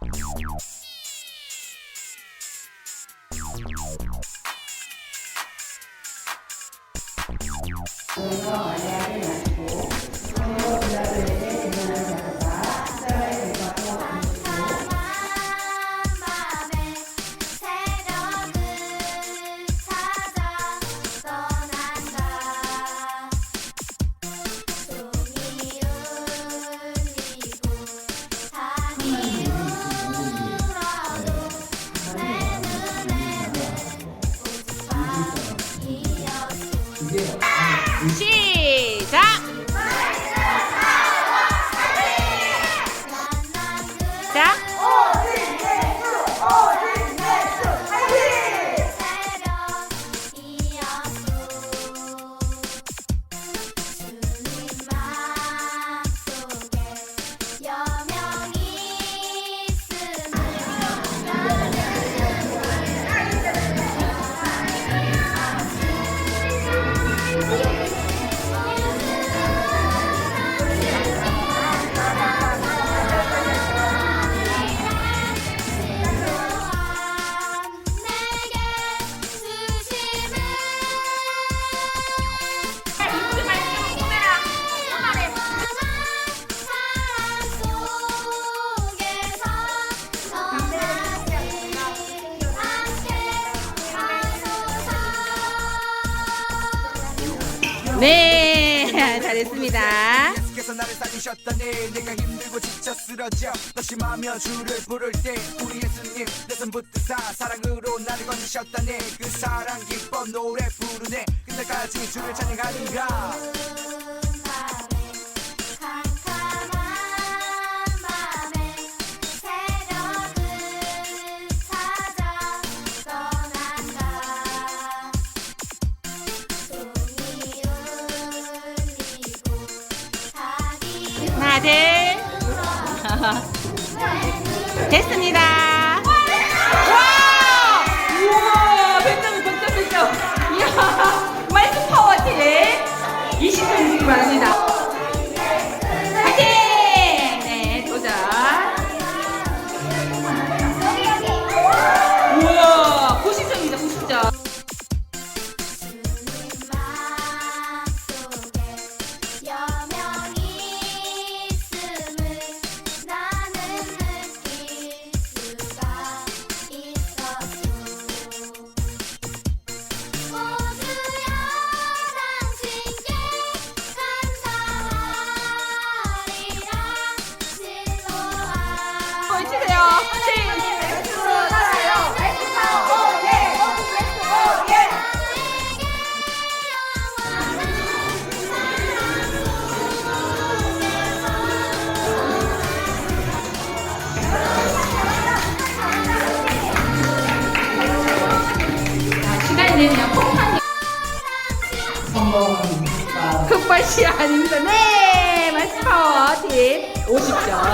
you Cheers! 네, 잘했습니다. 계속해서 나를 살리셨다네 내가 힘들고 지쳐 쓰러져 너심하며 주를 부를 때 우리 예수님 내 손 붙드 사 사랑으로 나를 건지셨다네. 그 사랑 기뻐 노래 부르네. 그날까지 주를 찬양하는가 둘. 됐습니다. 시간이 되면 폭탄이 흑발시 아닙니다. 네, 마스 파워 팀 50점.